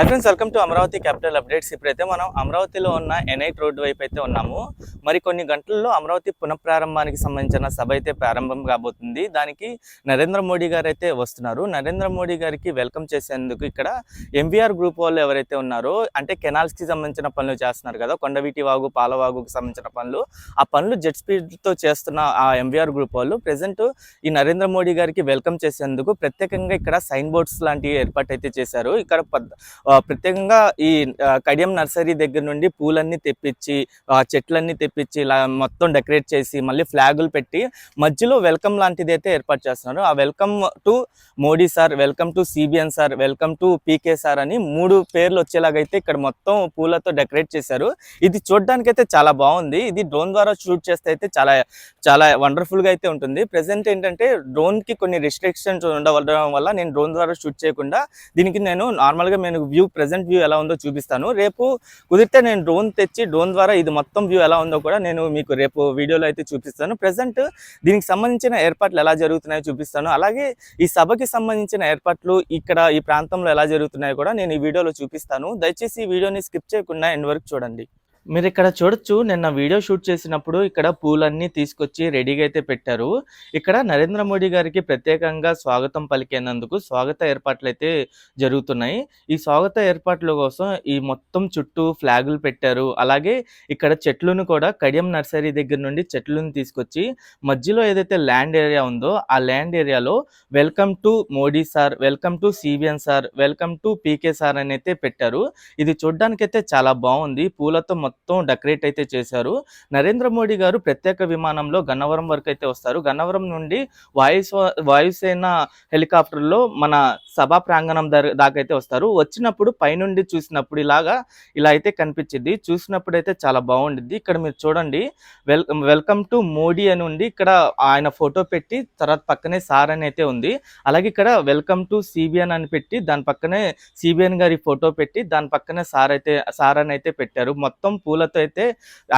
Hi friends welcome to Amaravati capital updates ఇప్పుడైతే మనం అమరావతిలో ఉన్న ఎన్ఐట్ రోడ్డు వైపు అయితే ఉన్నాము. మరి కొన్ని గంటల్లో అమరావతి పునఃప్రారంభానికి సంబంధించిన సభ అయితే ప్రారంభం కాబోతుంది. దానికి నరేంద్ర మోడీ గారు అయితే వస్తున్నారు. నరేంద్ర మోడీ గారికి వెల్కమ్ చేసేందుకు ఇక్కడ ఎంవీఆర్ గ్రూప్ వాళ్ళు ఎవరైతే ఉన్నారో అంటే కెనాల్స్కి సంబంధించిన పనులు చేస్తున్నారు కదా కొండవీటి వాగు పాలవాగుకి సంబంధించిన పనులు. ఆ పనులు జెట్ స్పీడ్తో చేస్తున్న ఆ ఎంవీఆర్ గ్రూప్ వాళ్ళు ప్రజెంట్ ఈ నరేంద్ర మోడీ గారికి వెల్కమ్ చేసేందుకు ప్రత్యేకంగా ఇక్కడ సైన్ బోర్డ్స్ లాంటివి ఏర్పాటు అయితే చేశారు. ఇక్కడ ప్రత్యేకంగా ఈ కడియం నర్సరీ దగ్గర నుండి పూలన్నీ తెప్పించి చెట్లన్నీ తెప్పించి ఇలా మొత్తం డెకరేట్ చేసి మళ్ళీ ఫ్లాగులు పెట్టి మధ్యలో వెల్కమ్ లాంటిది అయితే ఏర్పాటు చేస్తున్నారు. ఆ welcome to Modi sir welcome to CBN sir welcome to PK sir అని మూడు పేర్లు వచ్చేలాగైతే ఇక్కడ మొత్తం పూలతో డెకరేట్ చేశారు. ఇది చూడడానికి అయితే చాలా బాగుంది. ఇది డ్రోన్ ద్వారా షూట్ చేస్తే అయితే చాలా చాలా వండర్ఫుల్గా అయితే ఉంటుంది. ప్రెసెంట్ ఏంటంటే డ్రోన్కి కొన్ని రిస్ట్రిక్షన్స్ ఉండవడం వల్ల నేను డ్రోన్ ద్వారా షూట్ చేయకుండా దీనికి నేను నార్మల్గా నేను వ్యూ ప్రజెంట్ వ్యూ ఎలా ఉందో చూపిస్తాను. రేపు కుదిరితే నేను డ్రోన్ తెచ్చి డ్రోన్ ద్వారా ఇది మొత్తం వ్యూ ఎలా ఉందో కూడా నేను మీకు రేపు వీడియోలో అయితే చూపిస్తాను. ప్రజెంట్ దీనికి సంబంధించిన ఏర్పాట్లు ఎలా జరుగుతున్నాయో చూపిస్తాను. అలాగే ఈ సభకి సంబంధించిన ఏర్పాట్లు ఇక్కడ ఈ ప్రాంతంలో ఎలా జరుగుతున్నాయో కూడా నేను ఈ వీడియోలో చూపిస్తాను. దయచేసి ఈ వీడియోని స్కిప్ చేయకుండా ఎండ్ వరకు చూడండి. మీరు ఇక్కడ చూడొచ్చు నిన్న వీడియో షూట్ చేసినప్పుడు ఇక్కడ పూలన్నీ తీసుకొచ్చి రెడీగా అయితే పెట్టారు. ఇక్కడ నరేంద్ర మోడీ గారికి ప్రత్యేకంగా స్వాగతం పలికేందుకు స్వాగత ఏర్పాట్లు అయితే జరుగుతున్నాయి. ఈ స్వాగత ఏర్పాట్ల కోసం ఈ మొత్తం చుట్టూ ఫ్లాగులు పెట్టారు. అలాగే ఇక్కడ చెట్లను కూడా కడియం నర్సరీ దగ్గర నుండి చెట్లను తీసుకొచ్చి మధ్యలో ఏదైతే ల్యాండ్ ఏరియా ఉందో ఆ ల్యాండ్ ఏరియాలో welcome to Modi sir welcome to CBN sir welcome to PK sir అని అయితే పెట్టారు. ఇది చూడ్డానికైతే అయితే చాలా బాగుంది. పూలతో మొత్తం డెకరేట్ అయితే చేశారు. నరేంద్ర మోడీ గారు ప్రత్యేక విమానంలో గన్నవరం వరకు అయితే వస్తారు. గన్నవరం నుండి వాయుస్ వాయుసేన హెలికాప్టర్లో మన సభా ప్రాంగణం దాకైతే వస్తారు. వచ్చినప్పుడు పైనుండి చూసినప్పుడు ఇలాగా ఇలా అయితే కనిపించింది. చూసినప్పుడు అయితే చాలా బాగుండిద్ది. ఇక్కడ మీరు చూడండి వెల్ వెల్కమ్ టు మోడీ అని ఉండి ఇక్కడ ఆయన ఫోటో పెట్టి తర్వాత పక్కనే సార్ అని అయితే ఉంది. అలాగే ఇక్కడ వెల్కమ్ టు సిబిఎన్ అని పెట్టి దాని పక్కనే సిబిఎన్ గారి ఫోటో పెట్టి దాని పక్కనే సార్ అయితే సార్ అని అయితే పెట్టారు. మొత్తం పూలతో అయితే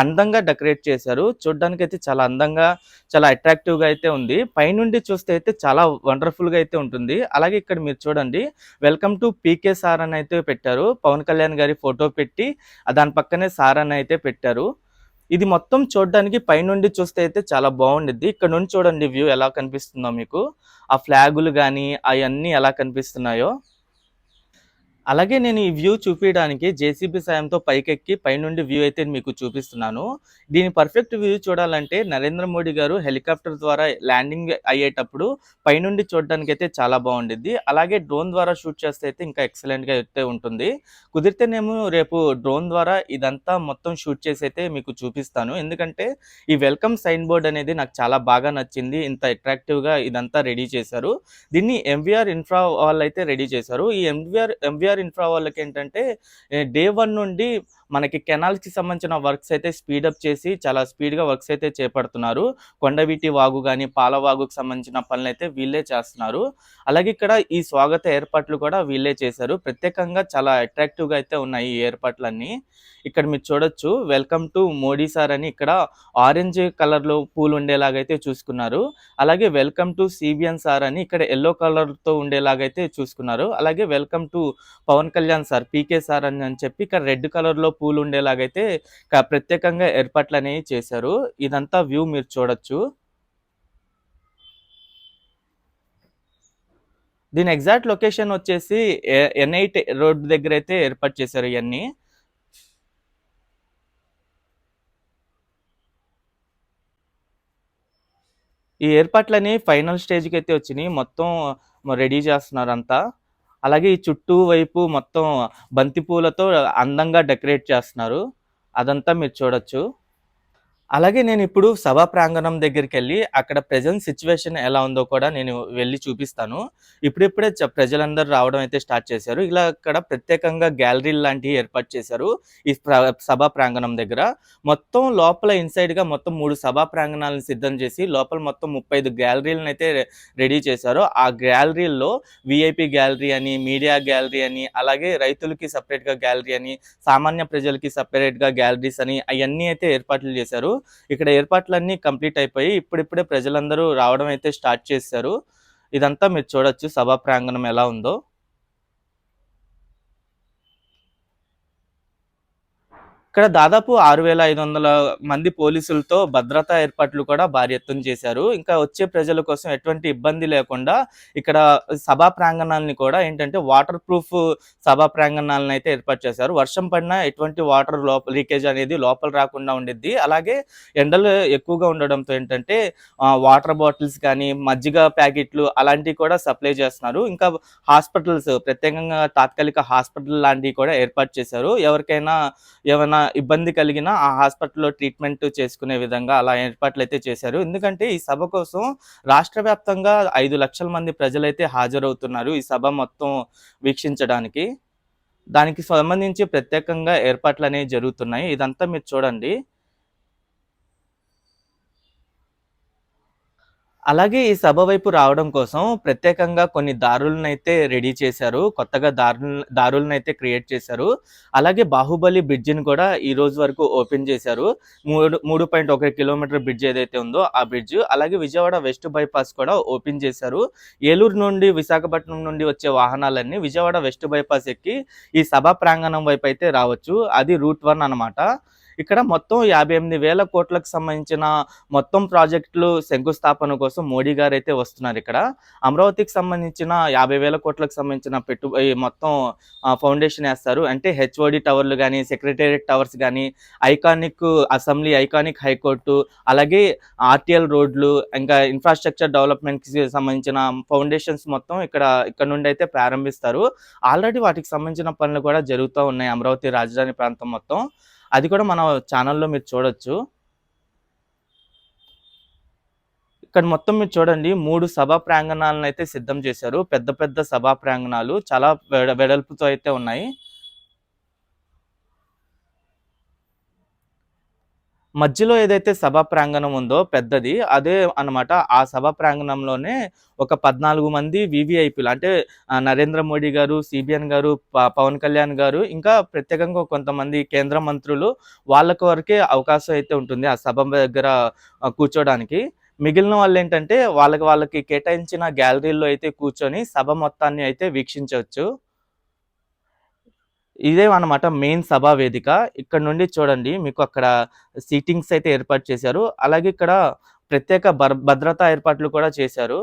అందంగా డెకరేట్ చేశారు. చూడడానికి అయితే చాలా అందంగా చాలా అట్రాక్టివ్గా అయితే ఉంది. పైనుండి చూస్తే అయితే చాలా వండర్ఫుల్గా అయితే ఉంటుంది. అలాగే ఇక్కడ మీరు చూడండి. వెల్కమ్ టు పీకే సార్ అని అయితే పెట్టారు. పవన్ కళ్యాణ్ గారి ఫోటో పెట్టి దాని పక్కనే సార్ అని అయితే పెట్టారు. ఇది మొత్తం చూడడానికి పైనుండి చూస్తే అయితే చాలా బాగుండిద్ది. ఇక్కడ నుండి చూడండి వ్యూ ఎలా కనిపిస్తుందో మీకు. ఆ ఫ్లాగులు కానీ అవన్నీ ఎలా కనిపిస్తున్నాయో. అలాగే నేను ఈ వ్యూ చూపించడానికి జేసీబీ సాయంతో పైకెక్కి పైనుండి వ్యూ అయితే మీకు చూపిస్తున్నాను. దీని పర్ఫెక్ట్ వ్యూ చూడాలంటే నరేంద్ర మోడీ గారు హెలికాప్టర్ ద్వారా ల్యాండింగ్ అయ్యేటప్పుడు పైనుండి చూడడానికి అయితే చాలా బాగుండిద్ది. అలాగే డ్రోన్ ద్వారా షూట్ చేస్తే అయితే ఇంకా ఎక్సలెంట్గా అయితే ఉంటుంది. కుదిరితేనేమో రేపు డ్రోన్ ద్వారా ఇదంతా మొత్తం షూట్ చేసి అయితే మీకు చూపిస్తాను. ఎందుకంటే ఈ వెల్కమ్ సైన్ బోర్డ్ అనేది నాకు చాలా బాగా నచ్చింది. ఇంత అట్రాక్టివ్గా గా ఇదంతా రెడీ చేశారు. దీన్ని ఎంవిఆర్ ఇన్ఫ్రా వాళ్ళు అయితే రెడీ చేశారు. ఈ ఎంవిఆర్ ఎంవిఆర్ ఇన్ఫ్రా వాళ్ళకి ఏంటంటే డే వన్ నుండి మనకి కెనాల్కి సంబంధించిన వర్క్స్ అయితే స్పీడప్ చేసి చాలా స్పీడ్గా వర్క్స్ అయితే చేపడుతున్నారు. కొండవీటి వాగు కానీ పాలవాగుకు సంబంధించిన పనులు అయితే వీళ్ళే చేస్తున్నారు. అలాగే ఇక్కడ ఈ స్వాగత ఏర్పాట్లు కూడా వీళ్ళే చేశారు. ప్రత్యేకంగా చాలా అట్రాక్టివ్గా అయితే ఉన్నాయి ఈ ఏర్పాట్లన్నీ. ఇక్కడ మీరు చూడొచ్చు వెల్కమ్ టు మోడీ సార్ అని ఇక్కడ ఆరెంజ్ కలర్లో పూలు ఉండేలాగైతే చూసుకున్నారు. అలాగే వెల్కమ్ టు సిబిఎన్ సార్ అని ఇక్కడ ఎల్లో కలర్తో ఉండేలాగైతే చూసుకున్నారు. అలాగే welcome to Pawan Kalyan sir PK sir అని అని చెప్పి ఇక్కడ రెడ్ కలర్లో పూలు ఉండేలాగైతే ప్రత్యేకంగా ఏర్పాట్లు అనేవి చేశారు. ఇదంతా వ్యూ మీరు చూడొచ్చు. దీని ఎగ్జాక్ట్ లొకేషన్ వచ్చేసి ఎన్ఐట్ రోడ్ దగ్గర అయితే ఏర్పాటు చేశారు ఇవన్నీ ఈ ఏర్పాట్లని ఫైనల్ స్టేజ్కి అయితే వచ్చినాయి. మొత్తం రెడీ చేస్తున్నారు అంతా అలాగే ఈ చుట్టూ వైపు మొత్తం బంతిపూలతో అందంగా డెకరేట్ చేస్తున్నారు. అదంతా మీరు చూడొచ్చు. అలాగే నేను ఇప్పుడు సభా ప్రాంగణం దగ్గరికి వెళ్ళి అక్కడ ప్రజెంట్ సిచ్యువేషన్ ఎలా ఉందో కూడా నేను వెళ్ళి చూపిస్తాను. ఇప్పుడిప్పుడే చ- ప్రజలందరూ రావడం అయితే స్టార్ట్ చేశారు. ఇలా అక్కడ ప్రత్యేకంగా గ్యాలరీ లాంటివి ఏర్పాటు చేశారు ఈ సభా ప్రాంగణం దగ్గర. మొత్తం లోపల ఇన్సైడ్గా మొత్తం మూడు సభా ప్రాంగణాలను సిద్ధం చేసి లోపల మొత్తం ముప్పై ఐదు గ్యాలరీలను అయితే రెడీ చేశారు. ఆ గ్యాలరీల్లో విఐపి గ్యాలరీ అని మీడియా గ్యాలరీ అని అలాగే రైతులకి సపరేట్గా గ్యాలరీ అని సామాన్య ప్రజలకి సపరేట్గా గ్యాలరీస్ అని అవన్నీ అయితే ఏర్పాట్లు చేశారు. ఇక్కడ ఏర్పాట్లన్నీ కంప్లీట్ అయిపోయి ఇప్పుడిప్పుడే ప్రజలందరూ రావడం అయితే స్టార్ట్ చేశారు. ఇదంతా మీరు చూడొచ్చు సభా ప్రాంగణం ఎలా ఉందో. ఇక్కడ దాదాపు ఆరు వేల ఐదు వందల మంది పోలీసులతో భద్రతా ఏర్పాట్లు కూడా భారీ ఎత్తున చేశారు. ఇంకా వచ్చే ప్రజల కోసం ఎటువంటి ఇబ్బంది లేకుండా ఇక్కడ సభా ప్రాంగణాలని కూడా ఏంటంటే వాటర్ ప్రూఫ్ సభా ప్రాంగణాలను అయితే ఏర్పాటు చేశారు. వర్షం పడినా ఎటువంటి వాటర్ లోపల లీకేజ్ అనేది లోపల రాకుండా ఉండిద్ది. అలాగే ఎండలు ఎక్కువగా ఉండడంతో ఏంటంటే వాటర్ బాటిల్స్ కానీ మజ్జిగ ప్యాకెట్లు అలాంటివి కూడా సప్లై చేస్తున్నారు. ఇంకా హాస్పిటల్స్ ప్రత్యేకంగా తాత్కాలిక హాస్పిటల్ లాంటివి కూడా ఏర్పాటు చేశారు. ఎవరికైనా ఏమైనా ఇబ్బంది కలిగిన ఆ హాస్పిటల్లో ట్రీట్మెంట్ చేసుకునే విధంగా అలా ఏర్పాట్లు అయితే చేశారు. ఎందుకంటే ఈ సభ కోసం రాష్ట్ర వ్యాప్తంగా ఐదు లక్షల మంది ప్రజలైతే హాజరవుతున్నారు ఈ సభ మొత్తం వీక్షించడానికి. దానికి సంబంధించి ప్రత్యేకంగా ఏర్పాట్లు అనేవి జరుగుతున్నాయి. ఇదంతా మీరు చూడండి. అలాగే ఈ సభ వైపు రావడం కోసం ప్రత్యేకంగా కొన్ని దారులనైతే రెడీ చేశారు. కొత్తగా దారులు దారులనైతే క్రియేట్ చేశారు. అలాగే బాహుబలి బ్రిడ్జిని కూడా ఈ రోజు వరకు ఓపెన్ చేశారు. మూడు మూడు పాయింట్ ఒక కిలోమీటర్ బ్రిడ్జ్ ఏదైతే ఉందో ఆ బ్రిడ్జ్. అలాగే విజయవాడ వెస్ట్ బైపాస్ కూడా ఓపెన్ చేశారు. ఏలూరు నుండి విశాఖపట్నం నుండి వచ్చే వాహనాలన్నీ విజయవాడ వెస్ట్ బైపాస్ ఎక్కి ఈ సభా ప్రాంగణం వైపు అయితే రావచ్చు. అది రూట్ వన్ అనమాట ఇక్కడ మొత్తం యాభై ఎనిమిది వేల కోట్లకు సంబంధించిన మొత్తం ప్రాజెక్టులు శంకుస్థాపన కోసం మోడీ గారు అయితే వస్తున్నారు ఇక్కడ. అమరావతికి సంబంధించిన యాభై వేల కోట్లకు సంబంధించిన పెట్టుబడి మొత్తం ఫౌండేషన్ వేస్తారు. అంటే హెచ్ఓడి టవర్లు కానీ సెక్రటేరియట్ టవర్స్ కానీ iconic assembly iconic high court అలాగే ఆర్టీఎల్ రోడ్లు ఇంకా ఇన్ఫ్రాస్ట్రక్చర్ డెవలప్మెంట్కి సంబంధించిన ఫౌండేషన్స్ మొత్తం ఇక్కడ ఇక్కడ నుండి అయితే ప్రారంభిస్తారు. ఆల్రెడీ వాటికి సంబంధించిన పనులు కూడా జరుగుతూ ఉన్నాయి అమరావతి రాజధాని ప్రాంతం మొత్తం. అది కూడా మన ఛానల్లో మీరు చూడొచ్చు. ఇక్కడ మొత్తం మీరు చూడండి మూడు సభా ప్రాంగణాలను అయితే సిద్ధం చేశారు. పెద్ద పెద్ద సభా ప్రాంగణాలు చాలా వెడ- వెడల్పుతో అయితే ఉన్నాయి. మధ్యలో ఏదైతే సభా ప్రాంగణం ఉందో పెద్దది అదే అన్నమాట ఆ సభా ప్రాంగణంలోనే ఒక పద్నాలుగు మంది వివిఐపీలు అంటే నరేంద్ర మోడీ గారు సిబిఎన్ గారు పవన్ కళ్యాణ్ గారు ఇంకా ప్రత్యేకంగా కొంతమంది కేంద్ర మంత్రులు వాళ్ళకు వరకే అవకాశం అయితే ఉంటుంది ఆ సభ దగ్గర కూర్చోడానికి. మిగిలిన వాళ్ళు ఏంటంటే వాళ్ళకి వాళ్ళకి కేటాయించిన గ్యాలరీలో అయితే కూర్చొని సభ మొత్తాన్ని అయితే వీక్షించవచ్చు. ఇదే అన్నమాట మెయిన్ సభా వేదిక. ఇక్కడ నుండి చూడండి మీకు అక్కడ సీటింగ్స్ అయితే ఏర్పాటు చేశారు. అలాగే ఇక్కడ ప్రత్యేక భర్ భద్రతా ఏర్పాట్లు కూడా చేశారు.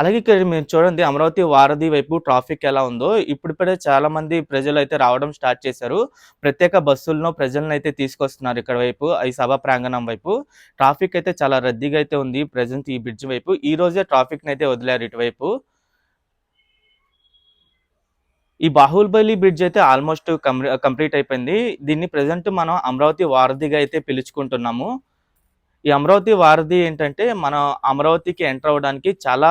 అలాగే ఇక్కడ మీరు చూడండి అమరావతి వారధి వైపు ట్రాఫిక్ ఎలా ఉందో. ఇప్పుడిప్పుడే చాలా మంది ప్రజలు అయితే రావడం స్టార్ట్ చేశారు. ప్రత్యేక బస్సులను ప్రజలను అయితే తీసుకొస్తున్నారు ఇక్కడ వైపు ఈ సభా ప్రాంగణం వైపు. ట్రాఫిక్ అయితే చాలా రద్దీగా అయితే ఉంది ప్రజెంట్ ఈ బ్రిడ్జ్ వైపు. ఈ రోజే ట్రాఫిక్ అయితే వదిలారు ఇటువైపు. ఈ బాహుబలి బ్రిడ్జ్ అయితే ఆల్మోస్ట్ కంప్లీట్ అయిపోయింది. దీన్ని ప్రజెంట్ మనం అమరావతి వారధిగా అయితే పిలుచుకుంటున్నాము. ఈ అమరావతి వారధి ఏంటంటే మనం అమరావతికి ఎంటర్ అవ్వడానికి చాలా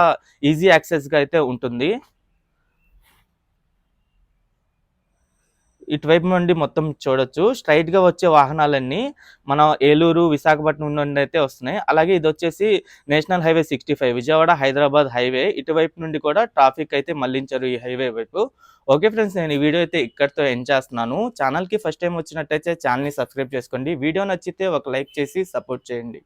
ఈజీ యాక్సెస్గా అయితే ఉంటుంది. ఇటువైపు నుండి మొత్తం చూడొచ్చు. స్ట్రైట్గా వచ్చే వాహనాలన్నీ మన ఏలూరు విశాఖపట్నం నుండి అయితే వస్తున్నాయి. అలాగే ఇది వచ్చేసి national highway sixty five Vijayawada Hyderabad highway. ఇటువైపు నుండి కూడా ట్రాఫిక్ అయితే మళ్ళించారు ఈ హైవే వైపు. ఓకే ఫ్రెండ్స్ నేను ఈ వీడియో అయితే ఇక్కడితో ఎండ్ చేస్తున్నాను. ఛానల్కి ఫస్ట్ టైం వచ్చినట్టయితే ఛానల్ని సబ్స్క్రైబ్ చేసుకోండి. వీడియో నచ్చితే ఒక లైక్ చేసి సపోర్ట్ చేయండి.